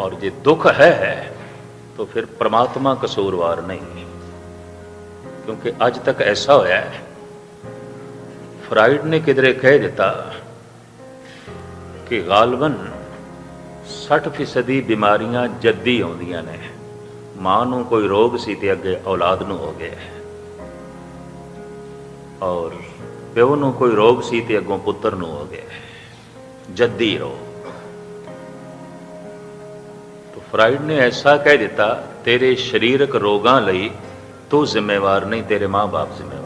और ये दुख है, है तो फिर परमात्मा कसूरवार नहीं। क्योंकि आज तक ऐसा होया है ਫਰਾਈਡ ਨੇ ਕਿਧਰੇ ਕਹਿ ਦਿੱਤਾ ਕਿ ਗਾਲਬਨ 60% ਬਿਮਾਰੀਆਂ ਜੱਦੀ ਆਉਂਦੀਆਂ ਨੇ। ਮਾਂ ਨੂੰ ਕੋਈ ਰੋਗ ਸੀ ਤੇ ਅੱਗੇ ਔਲਾਦ ਨੂੰ ਹੋ ਗਿਆ ਔਰ ਪਿਓ ਨੂੰ ਕੋਈ ਰੋਗ ਸੀ ਤੇ ਅੱਗੋਂ ਪੁੱਤਰ ਨੂੰ ਹੋ ਗਿਆ ਜੱਦੀ ਰੋਗ। तो ਫਰਾਇਡ ਨੇ ਐਸਾ ਕਹਿ ਦਿੱਤਾ, ਤੇਰੇ ਸਰੀਰਕ ਰੋਗਾਂ ਲਈ ਤੂੰ ਜ਼ਿੰਮੇਵਾਰ ਨਹੀਂ, ਤੇਰੇ ਮਾਂ-ਬਾਪ ਜ਼ਿੰਮੇਵਾਰ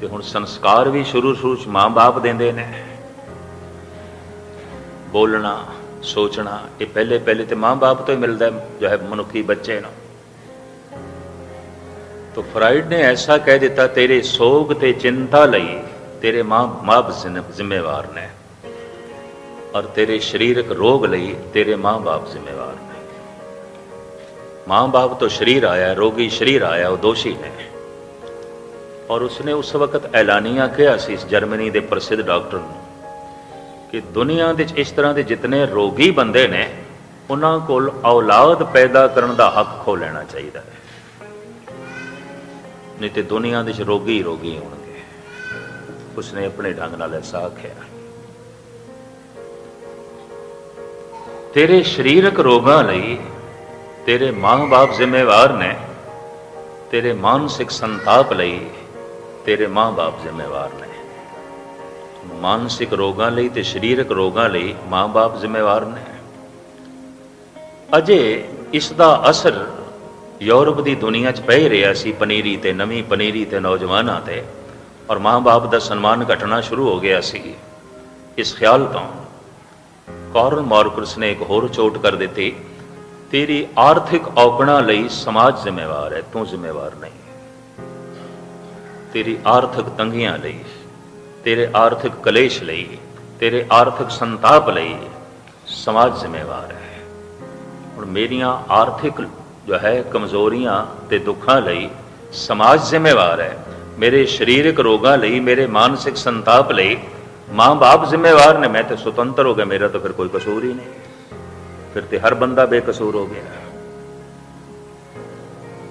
ਤੇ ਹੁਣ ਸੰਸਕਾਰ ਵੀ ਸ਼ੁਰੂ ਸ਼ੁਰੂ ਚ ਮਾਂ-ਬਾਪ ਦਿੰਦੇ ਨੇ। ਬੋਲਣਾ, ਸੋਚਣਾ, ਇਹ ਪਹਿਲੇ ਪਹਿਲੇ ਤੇ ਮਾਂ-ਬਾਪ ਤੋਂ ਹੀ ਮਿਲਦਾ ਜੋ ਹੈ ਮਨੁੱਖੀ ਬੱਚੇ ਨੂੰ तो ਫਰਾਈਡ ਨੇ ਐਸਾ ਕਹਿ ਦਿੱਤਾ, ਤੇਰੇ ਸੋਗ ਤੇ ਚਿੰਤਾ ਲਈ ਤੇਰੇ ਮਾਂ-ਬਾਪ ਜ਼ਿੰਮੇਵਾਰ ਨੇ ਔਰ ਤੇਰੇ ਸਰੀਰਕ ਰੋਗ ਲਈ ਤੇਰੇ ਮਾਂ-ਬਾਪ ਜ਼ਿੰਮੇਵਾਰ ਨੇ। ਮਾਂ-ਬਾਪ ਤੋਂ ਸਰੀਰ ਆਇਆ, ਰੋਗੀ ਸਰੀਰ ਆਇਆ, ਉਹ ਦੋਸ਼ੀ ਨੇ। ਔਰ ਉਸਨੇ ਉਸ ਵਕਤ ਐਲਾਨੀਆ ਕਿਹਾ ਸੀ ਇਸ ਜਰਮਨੀ ਦੇ ਪ੍ਰਸਿੱਧ ਡਾਕਟਰ ਨੂੰ ਕਿ ਦੁਨੀਆ ਦੇ ਵਿੱਚ ਇਸ ਤਰ੍ਹਾਂ ਦੇ ਜਿਤਨੇ ਰੋਗੀ ਬੰਦੇ ਨੇ, ਉਹਨਾਂ ਕੋਲ ਔਲਾਦ ਪੈਦਾ ਕਰਨ ਦਾ ਹੱਕ ਖੋ ਲੈਣਾ ਚਾਹੀਦਾ ਹੈ। ਨਹੀਂ ਤੇ ਦੁਨੀਆ ਦੇ ਰੋਗੀ ਰੋਗੀ ਹੋਣਗੇ। ਉਸਨੇ ਆਪਣੇ ਢੰਗ ਨਾਲ ਐਸਾ ਆਖਿਆ ਤੇਰੇ ਸਰੀਰਕ ਰੋਗਾਂ ਲਈ ਤੇਰੇ ਮਾਂ-ਬਾਪ ਜ਼ਿੰਮੇਵਾਰ ਨੇ, ਤੇਰੇ ਮਾਨਸਿਕ ਸੰਤਾਪ ਲਈ ਤੇਰੇ ਮਾਂ-ਬਾਪ ਜ਼ਿੰਮੇਵਾਰ ਨੇ। ਮਾਨਸਿਕ ਰੋਗਾਂ ਲਈ ਤੇ ਸਰੀਰਕ ਰੋਗਾਂ ਲਈ ਮਾਂ-ਬਾਪ ਜ਼ਿੰਮੇਵਾਰ ਨੇ। ਅਜੇ ਇਸ ਦਾ ਅਸਰ ਯੂਰਪ ਦੀ ਦੁਨੀਆ 'ਚ ਪੈ ਰਿਹਾ ਸੀ ਪਨੀਰੀ ਤੇ, ਨਵੀਂ ਪਨੀਰੀ ਤੇ ਨੌਜਵਾਨਾਂ ਤੇ। ਔਰ ਮਾਂ-ਬਾਪ ਦਾ ਸਨਮਾਨ ਘਟਣਾ ਸ਼ੁਰੂ ਹੋ ਗਿਆ ਸੀ। ਇਸ ਖਿਆਲ ਤੋਂ ਕਾਰਨ ਮਾਰਕਸ ਨੇ ਇੱਕ ਹੋਰ ਚੋਟ ਕਰ ਦਿੱਤੀ, ਤੇਰੀ ਆਰਥਿਕ ਔਕੜਾਂ ਲਈ ਸਮਾਜ ਜ਼ਿੰਮੇਵਾਰ ਹੈ, ਤੂੰ ਜ਼ਿੰਮੇਵਾਰ ਨਹੀਂ। ਤੇਰੀ ਆਰਥਿਕ ਤੰਗੀਆਂ ਲਈ, ਤੇਰੇ ਆਰਥਿਕ ਕਲੇਸ਼ ਲਈ, ਤੇਰੇ ਆਰਥਿਕ ਸੰਤਾਪ ਲਈ ਸਮਾਜ ਜ਼ਿੰਮੇਵਾਰ ਹੈ। ਹੁਣ ਮੇਰੀਆਂ ਆਰਥਿਕ ਜੋ ਹੈ, ਕਮਜ਼ੋਰੀਆਂ ਤੇ ਦੁੱਖਾਂ ਲਈ ਸਮਾਜ ਜ਼ਿੰਮੇਵਾਰ ਹੈ। ਮੇਰੇ ਸਰੀਰਕ ਰੋਗਾਂ ਲਈ, ਮੇਰੇ ਮਾਨਸਿਕ ਸੰਤਾਪ ਲਈ ਮਾਂ-ਬਾਪ ਜ਼ਿੰਮੇਵਾਰ ਨੇ। ਮੈਂ ਤੇ ਸੁਤੰਤਰ ਹੋ ਗਿਆ, ਮੇਰਾ ਤਾਂ ਫਿਰ ਕੋਈ ਕਸੂਰ ਹੀ ਨਹੀਂ। ਫਿਰ ਤੇ ਹਰ ਬੰਦਾ ਬੇਕਸੂਰ ਹੋ ਗਿਆ।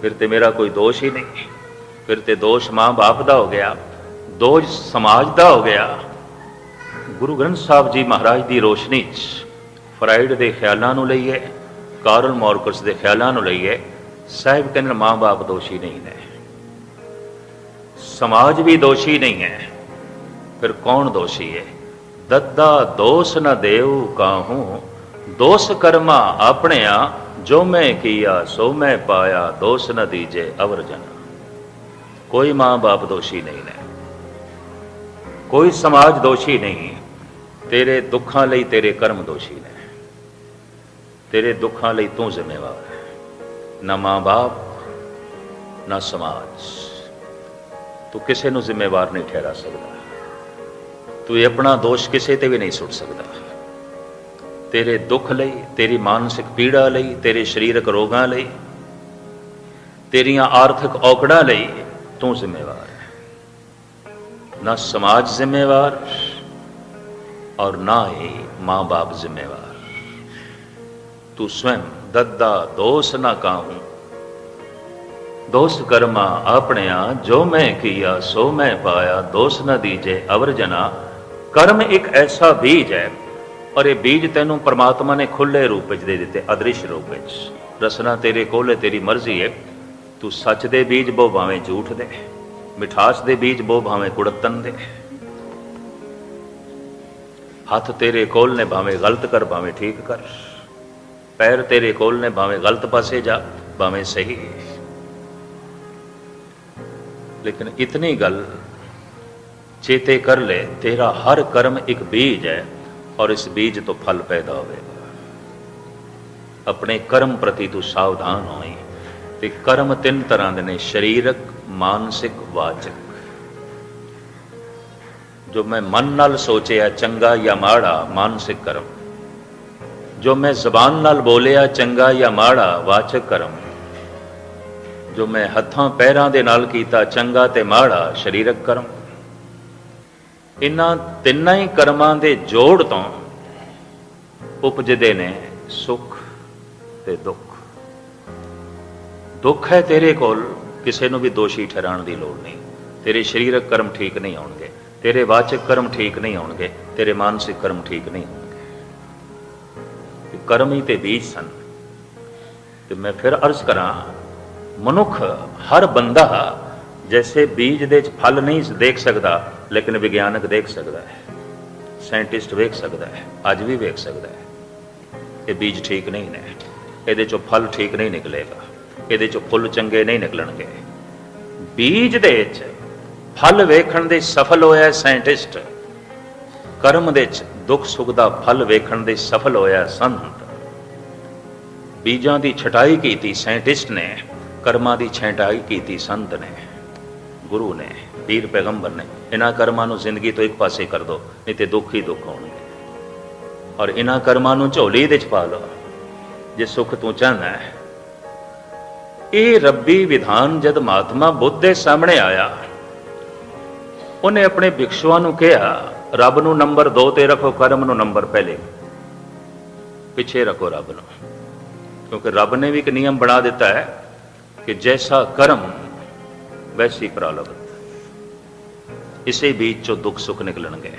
ਫਿਰ ਤੇ ਮੇਰਾ ਕੋਈ ਦੋਸ਼ ਹੀ ਨਹੀਂ। ਫਿਰ ਤੇ ਦੋਸ਼ ਮਾਂ-ਬਾਪ ਦਾ ਹੋ ਗਿਆ, ਦੋਸ਼ ਸਮਾਜ ਦਾ ਹੋ ਗਿਆ। ਗੁਰੂ ਗ੍ਰੰਥ ਸਾਹਿਬ ਜੀ ਮਹਾਰਾਜ ਦੀ ਰੋਸ਼ਨੀ 'ਚ ਫਰਾਈਡ ਦੇ ਖਿਆਲਾਂ ਨੂੰ ਲਈਏ, ਕਾਰਲ ਮਾਰਕਸ ਦੇ ਖਿਆਲਾਂ ਨੂੰ ਲਈਏ, ਸਾਹਿਬ ਕਹਿੰਦੇ ਮਾਂ-ਬਾਪ ਦੋਸ਼ੀ ਨਹੀਂ ਨੇ। ਸਮਾਜ ਵੀ ਦੋਸ਼ੀ ਨਹੀਂ ਹੈ, ਫਿਰ ਕੌਣ ਦੋਸ਼ੀ ਹੈ? ਦੱਦਾ ਦੋਸ ਨ ਦੇਉ ਕਾਹੂ, ਦੋਸ ਕਰਮਾ ਆਪਣਿਆ, ਜੋ ਮੈਂ ਕੀਆ ਸੋ ਮੈਂ ਪਾਇਆ, ਦੋਸ ਨ ਦੀਜੇ ਅਵਰ ਜਨ ਕੋਈ ਮਾਂ-ਬਾਪ ਦੋਸ਼ੀ ਨਹੀਂ ਨੇ। ਕੋਈ ਸਮਾਜ ਦੋਸ਼ੀ ਨਹੀਂ, ਤੇਰੇ ਦੁੱਖਾਂ ਲਈ ਤੇਰੇ ਕਰਮ ਦੋਸ਼ੀ ਨੇ। ਤੇਰੇ ਦੁੱਖਾਂ ਲਈ ਤੂੰ ਜ਼ਿੰਮੇਵਾਰ ਹੈ। ਨਾ ਮਾਂ-ਬਾਪ, ਨਾ ਸਮਾਜ। ਤੂੰ ਕਿਸੇ ਨੂੰ ਜ਼ਿੰਮੇਵਾਰ ਨਹੀਂ ਠਹਿਰਾ ਸਕਦਾ। ਤੂੰ ਆਪਣਾ ਦੋਸ਼ ਕਿਸੇ ਤੇ ਵੀ ਨਹੀਂ ਸੁੱਟ ਸਕਦਾ। ਤੇਰੇ ਦੁੱਖ ਲਈ, ਤੇਰੀ ਮਾਨਸਿਕ ਪੀੜਾ ਲਈ, ਤੇਰੇ ਸਰੀਰਕ ਰੋਗਾਂ ਲਈ, ਤੇਰੀਆਂ ਆਰਥਿਕ ਔਕੜਾਂ ਲਈ ਤੂੰ ਜ਼ਿੰਮੇਵਾਰ ਹੈ। ਨਾ ਸਮਾਜ ਜ਼ਿੰਮੇਵਾਰ ਔਰ ਨਾ ਹੀ ਮਾਂ-ਬਾਪ ਜ਼ਿੰਮੇਵਾਰ। ਤੂੰ ਸਵੈਂ ਦੱਦਾ ਦੋਸ ਨਾ ਕਾਹੂੰ। ਦੋਸ ਕਰਮਾ ਆਪਣਿਆ ਜੋ ਮੈਂ ਕੀਆ, ਸੋ ਮੈਂ ਪਾਇਆ। ਦੋਸ ਨਾ ਦੀਜੇ ਅਵਰ ਜਨਾ। ਕਰਮ ਇੱਕ ਐਸਾ ਬੀਜ ਹੈ ਔਰ ਇਹ ਬੀਜ ਤੈਨੂੰ ਪ੍ਰਮਾਤਮਾ ਨੇ ਖੁੱਲੇ ਰੂਪ ਵਿੱਚ ਦੇ ਦਿੱਤੇ, ਅਦ੍ਰਿਸ਼ ਰੂਪ ਵਿੱਚ। ਰਸਨਾ ਤੇਰੇ ਕੋਲ ਤੇਰੀ ਮਰਜ਼ੀ ਹੈ। ਤੂੰ ਸੱਚ ਦੇ ਬੀਜ ਬੋ ਭਾਵੇਂ ਝੂਠ ਦੇ, ਮਿਠਾਸ ਦੇ ਬੀਜ ਬੋ ਭਾਵੇਂ ਕੁੜਤਨ ਦੇ। ਹੱਥ ਤੇਰੇ ਕੋਲ ਨੇ ਭਾਵੇਂ ਗਲਤ ਕਰ, ਭਾਵੇਂ ਠੀਕ ਕਰ। ਪੈਰ ਤੇਰੇ ਕੋਲ ਨੇ ਭਾਵੇਂ ਗਲਤ ਪਾਸੇ ਜਾ, ਭਾਵੇਂ ਸਹੀ। ਲੇਕਿਨ ਇਤਨੀ ਗੱਲ ਚੇਤੇ ਕਰ ਲੈ, ਤੇਰਾ ਹਰ ਕਰਮ ਇੱਕ ਬੀਜ ਹੈ ਔਰ ਇਸ ਬੀਜ ਤੋਂ ਫਲ ਪੈਦਾ ਹੋਵੇਗਾ। ਆਪਣੇ ਕਰਮ ਪ੍ਰਤੀ ਤੂੰ ਸਾਵਧਾਨ ਹੋਈ ਤੇ ਕਰਮ ਤਿੰਨ ਤਰ੍ਹਾਂ ਦੇ ਨੇ, ਸਰੀਰਕ, ਮਾਨਸਿਕ, ਵਾਚਕ। ਜੋ ਮੈਂ ਮਨ ਨਾਲ ਸੋਚਿਆ, ਚੰਗਾ ਜਾਂ ਮਾੜਾ, ਮਾਨਸਿਕ ਕਰਮ। ਜੋ ਮੈਂ ਜ਼ਬਾਨ ਨਾਲ ਬੋਲਿਆ, ਚੰਗਾ ਜਾਂ ਮਾੜਾ, ਵਾਚਕ ਕਰਮ। ਜੋ ਮੈਂ ਹੱਥਾਂ, ਪੈਰਾਂ ਦੇ ਨਾਲ ਕੀਤਾ, ਚੰਗਾ ਤੇ ਮਾੜਾ, ਸਰੀਰਕ ਕਰਮ। ਇਨ੍ਹਾਂ ਤਿੰਨਾਂ ਹੀ ਕਰਮਾਂ ਦੇ ਜੋੜ ਤੋਂ ਉਪਜਦੇ ਨੇ ਸੁਖ ਤੇ ਦੁੱਖ। ਦੁੱਖ ਹੈ ਤੇਰੇ ਕੋਲ, ਕਿਸੇ ਨੂੰ ਵੀ ਦੋਸ਼ੀ ਠਹਿਰਾਉਣ ਦੀ ਲੋੜ ਨਹੀਂ। ਤੇਰੇ ਸਰੀਰਕ ਕਰਮ ਠੀਕ ਨਹੀਂ ਆਉਣਗੇ, ਤੇਰੇ ਵਾਚਕ ਕਰਮ ਠੀਕ ਨਹੀਂ ਆਉਣਗੇ, ਤੇਰੇ ਮਾਨਸਿਕ ਕਰਮ ਠੀਕ ਨਹੀਂ ਹੋਣਗੇ ਕਰਮ ਹੀ ਤੇ ਬੀਜ ਸਨ। ਤੇ ਮੈਂ ਫਿਰ ਅਰਜ਼ ਕਰਾਂ, ਮਨੁੱਖ ਹਰ ਬੰਦਾ ਜੈਸੇ ਬੀਜ ਦੇ ਵਿੱਚ ਫਲ ਨਹੀਂ ਦੇਖ ਸਕਦਾ, ਲੇਕਿਨ ਵਿਗਿਆਨਕ ਦੇਖ ਸਕਦਾ ਹੈ। ਸਾਇੰਟਿਸਟ ਵੇਖ ਸਕਦਾ ਹੈ, ਅੱਜ ਵੀ ਵੇਖ ਸਕਦਾ ਹੈ। ਇਹ ਬੀਜ ਠੀਕ ਨਹੀਂ ਨੇ, ਇਹਦੇ ਚੋਂ ਫਲ ਠੀਕ ਨਹੀਂ ਨਿਕਲੇਗਾ। ਇਹਦੇ ਚੋਂ ਫੁੱਲ ਚੰਗੇ ਨਹੀਂ ਨਿਕਲਣਗੇ। ਬੀਜ ਦੇ ਵਿੱਚ ਫਲ ਵੇਖਣ ਦੇ ਸਫਲ ਹੋਇਆ ਸਾਇੰਟਿਸਟ। ਕਰਮ ਦੇ ਵਿੱਚ ਦੁੱਖ ਸੁੱਖ ਦਾ ਫਲ ਵੇਖਣ ਦੇ ਸਫਲ ਹੋਇਆ ਸੰਤ। ਬੀਜਾਂ ਦੀ ਛਟਾਈ ਕੀਤੀ ਸਾਇੰਟਿਸਟ ਨੇ, ਕਰਮਾਂ ਦੀ ਛਟਾਈ ਕੀਤੀ ਸੰਤ ਨੇ। ਗੁਰੂ ਨੇ, ਪੀਰ ਪੈਗੰਬਰ ਨੇ, ਇਹਨਾਂ ਕਰਮਾਂ ਨੂੰ ਜ਼ਿੰਦਗੀ ਤੋਂ ਇੱਕ ਪਾਸੇ ਕਰ ਦੋ, ਨਹੀਂ ਤੇ ਦੁੱਖ ਹੀ ਦੁੱਖ ਹੋਣਗੇ। ਔਰ ਇਹਨਾਂ ਕਰਮਾਂ ਨੂੰ ਝੋਲੀ ਦੇ ਚ ਪਾ ਲਓ। ਜੇ ਸੁੱਖ ਤੂੰ ਚਾਹਨਾ ਹੈ ਇਹ ਰੱਬੀ ਵਿਧਾਨ ਜਦ ਮਹਾਤਮਾ ਬੁੱਧ ਦੇ ਸਾਹਮਣੇ ਆਇਆ। ਉਹਨੇ ਆਪਣੇ ਭਿਕਸ਼ੂਆਂ ਨੂੰ ਕਿਹਾ, ਰੱਬ ਨੂੰ ਨੰਬਰ 2 ਤੇ ਰੱਖੋ, ਕਰਮ ਨੂੰ ਨੰਬਰ ਪਹਿਲੇ। ਪਿੱਛੇ ਰੱਖੋ ਰੱਬ ਨੂੰ। ਕਿਉਂਕਿ ਰੱਬ ਨੇ ਵੀ ਇੱਕ ਨਿਯਮ ਬਣਾ ਦਿੱਤਾ ਹੈ ਕਿ ਜੈਸਾ ਕਰਮ, ਵੈਸੀ ਪ੍ਰਾਲਬਧ ਇਸੇ ਬੀਚ ਚੋਂ ਦੁੱਖ ਸੁੱਖ ਨਿਕਲਣਗੇ।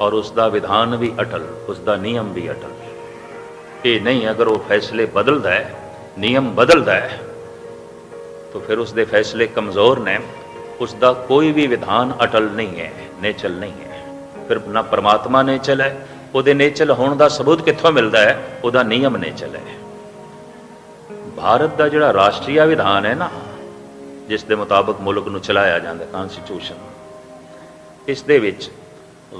ਔਰ ਉਸ ਦਾ ਵਿਧਾਨ ਵੀ ਅਟਲ ਉਸ ਦਾ ਨਿਯਮ ਵੀ ਅਟਲ। ਇਹ ਨਹੀਂ ਅਗਰ ਉਹ ਫੈਸਲੇ ਬਦਲਦਾ ਹੈ ਨਿਯਮ ਬਦਲਦਾ ਹੈ, ਤਾਂ ਫਿਰ ਉਸ ਦੇ ਫੈਸਲੇ ਕਮਜ਼ੋਰ ਨੇ। ਉਸ ਦਾ ਕੋਈ ਵੀ ਵਿਧਾਨ ਅਟਲ ਨਹੀਂ ਹੈ, ਨੇਚਲ ਨਹੀਂ ਹੈ। ਫਿਰ ਨਾ ਪਰਮਾਤਮਾ ਨੇਚਲ ਹੈ, ਉਹਦੇ ਨੇਚਲ ਹੋਣ ਦਾ ਸਬੂਤ ਕਿੱਥੋਂ ਮਿਲਦਾ ਹੈ? ਉਹਦਾ ਨਿਯਮ ਨੇਚਲ ਹੈ। ਭਾਰਤ ਦਾ ਜਿਹੜਾ ਰਾਸ਼ਟਰੀ ਵਿਧਾਨ ਹੈ ਨਾ, ਜਿਸ ਦੇ ਮੁਤਾਬਕ ਮੁਲਕ ਨੂੰ ਚਲਾਇਆ ਜਾਂਦਾ ਕਨਸਟੀਟਿਊਸ਼ਨ ਇਸ ਦੇ ਵਿੱਚ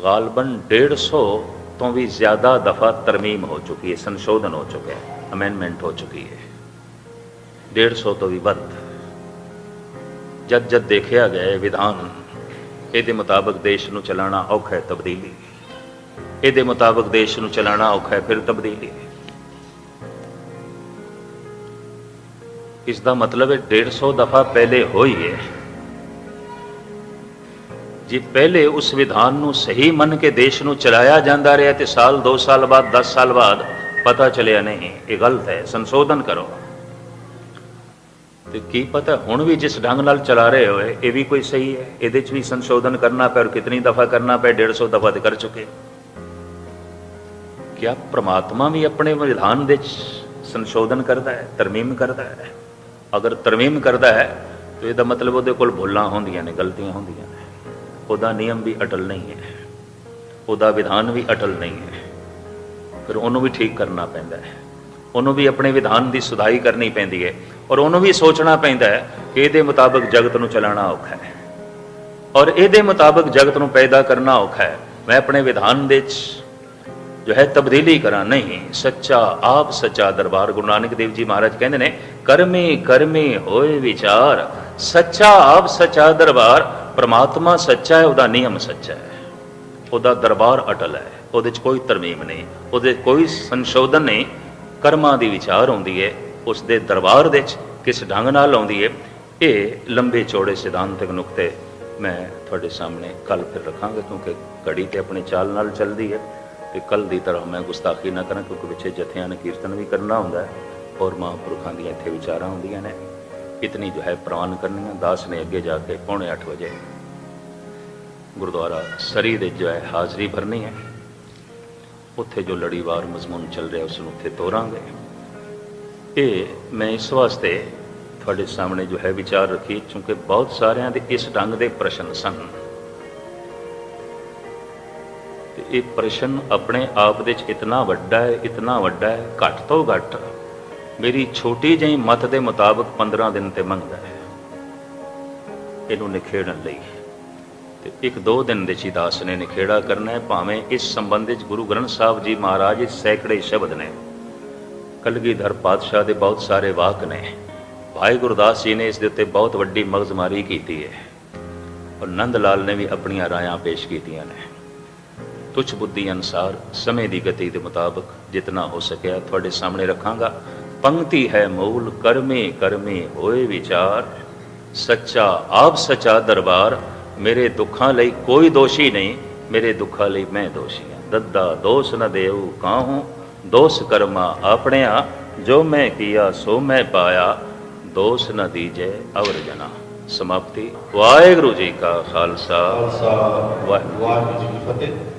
ਗਾਲਬਨ 150 ਤੋਂ ਵੀ ਜ਼ਿਆਦਾ ਦਫਾ ਤਰਮੀਮ ਹੋ ਚੁੱਕੀ ਹੈ, ਸੰਸ਼ੋਧਨ ਹੋ ਚੁੱਕਿਆ ਹੈ ਅਮੈਂਡਮੈਂਟ ਹੋ ਚੁੱਕੀ ਹੈ। 150 ਤੋਂ ਵੀ ਵੱਧ। ਜਦ ਜਦ ਦੇਖਿਆ ਗਿਆ ਵਿਧਾਨ, ਇਹਦੇ ਮੁਤਾਬਕ ਦੇਸ਼ ਨੂੰ ਚਲਾਉਣਾ ਔਖਾ ਹੈ, ਤਬਦੀਲੀ। ਇਹਦੇ ਮੁਤਾਬਕ ਦੇਸ਼ ਨੂੰ ਚਲਾਉਣਾ ਔਖਾ ਹੈ, ਫਿਰ ਤਬਦੀਲੀ। ਇਸ ਦਾ ਮਤਲਬ ਹੈ 150 ਦਫਾ ਪਹਿਲੇ ਹੋਈ ਹੈ। ਜੇ ਪਹਿਲੇ ਉਸ ਵਿਧਾਨ ਨੂੰ ਸਹੀ ਮੰਨ ਕੇ ਦੇਸ਼ ਨੂੰ ਚਲਾਇਆ ਜਾਂਦਾ ਰਿਹਾ ਤੇ ਸਾਲ 2 ਸਾਲ ਬਾਅਦ 10 ਸਾਲ ਬਾਅਦ ਪਤਾ ਚੱਲਿਆ, ਨਹੀਂ, ਇਹ ਗਲਤ ਹੈ, ਸੰਸ਼ੋਧਨ ਕਰੋ। ਤੇ ਕੀ ਪਤਾ ਹੁਣ ਵੀ ਜਿਸ ਢੰਗ ਨਾਲ ਚਲਾ ਰਹੇ ਹੋਏ, ਇਹ ਵੀ ਕੋਈ ਸਹੀ ਹੈ? ਇਹਦੇ 'ਚ ਵੀ ਸੰਸ਼ੋਧਨ ਕਰਨਾ ਪਿਆ ਔਰ ਕਿਤਨੀ ਦਫਾ ਕਰਨਾ ਪੈ 150 ਦਫਾ ਤੇ ਕਰ ਚੁੱਕੇ। ਕਿਆ ਪ੍ਰਮਾਤਮਾ ਵੀ ਆਪਣੇ ਵਿਧਾਨ ਦੇ 'ਚ ਸੰਸ਼ੋਧਨ ਕਰਦਾ ਹੈ, ਤਰਮੀਮ ਕਰਦਾ ਹੈ? ਅਗਰ ਤਰਮੀਮ ਕਰਦਾ ਹੈ, ਤਾਂ ਇਹਦਾ ਮਤਲਬ ਉਹਦੇ ਕੋਲ ਭੁੱਲਾਂ ਹੁੰਦੀਆਂ ਨੇ, ਗਲਤੀਆਂ ਹੁੰਦੀਆਂ ਨੇ। ਉਹਦਾ ਨਿਯਮ ਵੀ ਅਟਲ ਨਹੀਂ ਹੈ। ਉਹਦਾ ਵਿਧਾਨ ਵੀ ਅਟਲ ਨਹੀਂ ਹੈ। ਫਿਰ ਉਹਨੂੰ ਵੀ ਠੀਕ ਕਰਨਾ ਪੈਂਦਾ ਹੈ। ਉਹਨੂੰ ਵੀ ਆਪਣੇ ਵਿਧਾਨ ਦੀ ਸੁਧਾਈ ਕਰਨੀ ਪੈਂਦੀ ਹੈ। ਔਰ ਉਹਨੂੰ ਵੀ ਸੋਚਣਾ ਪੈਂਦਾ ਹੈ ਕਿ ਇਹਦੇ ਮੁਤਾਬਕ ਜਗਤ ਨੂੰ ਚਲਾਉਣਾ ਔਖਾ ਹੈ। ਔਰ ਇਹਦੇ ਮੁਤਾਬਕ ਜਗਤ ਨੂੰ ਪੈਦਾ ਕਰਨਾ ਔਖਾ ਹੈ। ਮੈਂ ਆਪਣੇ ਵਿਧਾਨ ਦੇ ਵਿੱਚ ਜੋ ਹੈ ਤਬਦੀਲੀ ਕਰਾਂ, ਨਹੀਂ, ਸੱਚਾ, ਆਪ ਸੱਚਾ ਦਰਬਾਰ ਗੁਰੂ ਨਾਨਕ ਦੇਵ ਜੀ ਮਹਾਰਾਜ ਕਹਿੰਦੇ ਨੇ, ਕਰਮੀ ਕਰਮੀ ਹੋਏ ਵਿਚਾਰ, ਸੱਚਾ, ਆਪ ਸੱਚਾ ਦਰਬਾਰ, ਪ੍ਰਮਾਤਮਾ ਸੱਚਾ ਹੈ, ਉਹਦਾ ਨਿਯਮ ਸੱਚਾ ਹੈ। ਉਹਦਾ ਦਰਬਾਰ ਅਟਲ ਹੈ, ਉਹਦੇ 'ਚ ਕੋਈ ਤਰਮੀਮ ਨਹੀਂ, ਉਹਦੇ ਕੋਈ ਸੰਸ਼ੋਧਨ ਨਹੀਂ, ਕਰਮਾਂ ਦੀ ਵਿਚਾਰ ਆਉਂਦੀ ਹੈ। ਉਸ ਦੇ ਦਰਬਾਰ ਦੇ 'ਚ ਕਿਸ ਢੰਗ ਨਾਲ ਆਉਂਦੀ ਹੈ ਇਹ ਲੰਬੇ ਚੌੜੇ ਸਿਧਾਂਤਕ ਨੁਕਤੇ ਮੈਂ ਤੁਹਾਡੇ ਸਾਹਮਣੇ ਕੱਲ ਫਿਰ ਰੱਖਾਂਗਾ, ਕਿਉਂਕਿ ਘੜੀ ਤੇ ਆਪਣੇ ਚਾਲ ਨਾਲ ਚੱਲਦੀ ਹੈ ਤੇ ਕੱਲ ਦੀ ਤਰ੍ਹਾਂ ਮੈਂ ਗੁਸਤਾਖੀ ਨਾ ਕਰਾਂ, ਕਿਉਂਕਿ ਪਿੱਛੇ ਜਥਿਆਂ ਨੇ ਕੀਰਤਨ ਵੀ ਕਰਨਾ ਹੁੰਦਾ ਹੈ, ਔਰ ਮਹਾਂਪੁਰਖਾਂ ਦੀਆਂ ਇੱਥੇ ਵਿਚਾਰਾਂ ਹੁੰਦੀਆਂ ਨੇ। ਇਤਨੀ ਜੋ ਹੈ ਪ੍ਰਵਾਨ ਕਰਨੀਆਂ, ਦਾਸ ਨੇ ਅੱਗੇ ਜਾ ਕੇ ਪੌਣੇ 8 ਵਜੇ ਗੁਰਦੁਆਰਾ ਸਰੀ ਦੇ ਜੋ ਹੈ ਹਾਜ਼ਰੀ ਭਰਨੀ ਹੈ। ਉੱਥੇ ਜੋ ਲੜੀਵਾਰ ਮਜ਼ਮੂਨ ਚੱਲ ਰਿਹਾ, ਉਸ ਨੂੰ ਉੱਥੇ ਤੋਰਾਂਗੇ। ਇਹ ਮੈਂ ਇਸ ਵਾਸਤੇ ਤੁਹਾਡੇ ਸਾਹਮਣੇ ਜੋ ਹੈ ਵਿਚਾਰ ਰੱਖੀ, ਕਿਉਂਕਿ ਬਹੁਤ ਸਾਰਿਆਂ ਦੇ ਇਸ ਢੰਗ ਦੇ ਪ੍ਰਸ਼ਨ ਸਨ। ਤੇ ਇਹ ਪ੍ਰਸ਼ਨ ਆਪਣੇ ਆਪ ਦੇ ਵਿੱਚ ਇਤਨਾ ਵੱਡਾ ਹੈ, ਇਤਨਾ ਵੱਡਾ ਹੈ, ਘੱਟ ਤੋਂ ਘੱਟ ਮੇਰੀ ਛੋਟੀ ਜਿਹੀ ਮਤ ਦੇ ਮੁਤਾਬਕ 15 ਦਿਨ ਤੇ ਮੰਗਦਾ ਹੈ। ਇਹਨੂੰ ਨਿਖੇੜਨ ਲਈ। ਤੇ ਇੱਕ ਦੋ ਦਿਨ ਦੇ ਚਿਦਾਸ ਨੇ ਨਿਖੇੜਾ ਕਰਨਾ ਹੈ, ਭਾਵੇਂ ਇਸ ਸੰਬੰਧ ਵਿੱਚ ਗੁਰੂ ਗ੍ਰੰਥ ਸਾਹਿਬ ਜੀ ਮਹਾਰਾਜ ਇਸ ਸੈਂਕੜੇ ਸ਼ਬਦ ਨੇ। ਕਲਗੀਧਰ ਪਾਤਸ਼ਾਹ ਦੇ ਬਹੁਤ ਸਾਰੇ ਵਾਕ ਨੇ। ਭਾਈ ਗੁਰਦਾਸ ਜੀ ਨੇ ਇਸ ਦੇ ਉੱਤੇ ਬਹੁਤ ਵੱਡੀ ਮਗਜ਼ਮਾਰੀ ਕੀਤੀ ਹੈ। ਔਰ ਨੰਦ ਲਾਲ ਨੇ ਵੀ ਆਪਣੀਆਂ ਰਾਇਆਂ ਪੇਸ਼ ਕੀਤੀਆਂ ਨੇ। ਤੁਛ ਬੁੱਧੀ ਅਨਸਾਰ ਸਮੇਂ ਦੀ ਗਤੀ ਦੇ ਮੁਤਾਬਕ ਜਿਤਨਾ ਹੋ ਸਕਿਆ ਤੁਹਾਡੇ ਸਾਹਮਣੇ ਰੱਖਾਂਗਾ। ਪੰਕਤੀ ਹੈ ਮੂਲ, ਕਰਮੇ ਕਰਮੇ ਹੋਏ ਵਿਚਾਰ। ਸੱਚਾ, ਆਪ ਸੱਚਾ ਦਰਬਾਰ, ਮੇਰੇ ਦੁੱਖਾਂ ਲਈ ਕੋਈ ਦੋਸ਼ੀ ਨਹੀਂ, ਮੇਰੇ ਦੁੱਖਾਂ ਲਈ ਮੈਂ ਦੋਸ਼ੀ ਹਾਂ। ਦੱਦਾ ਦੋਸ਼ ਨ ਦੇਉ ਕਾਹੂ? ਦੋਸ਼ ਕਰਮਾ ਆਪਣਿਆ ਜੋ ਮੈਂ ਕੀਆ ਸੋ ਮੈਂ ਪਾਇਆ। ਦੋਸ਼ ਨ ਦੀਜੈ ਅਵਰ ਜਨਾ। ਸਮਾਪਤੀ। ਵਾਹਿਗੁਰੂ ਜੀ ਕਾ ਖਾਲਸਾ। ਵਾਹਿਗੁਰੂ ਜੀ ਕੀ ਫਤਿਹ।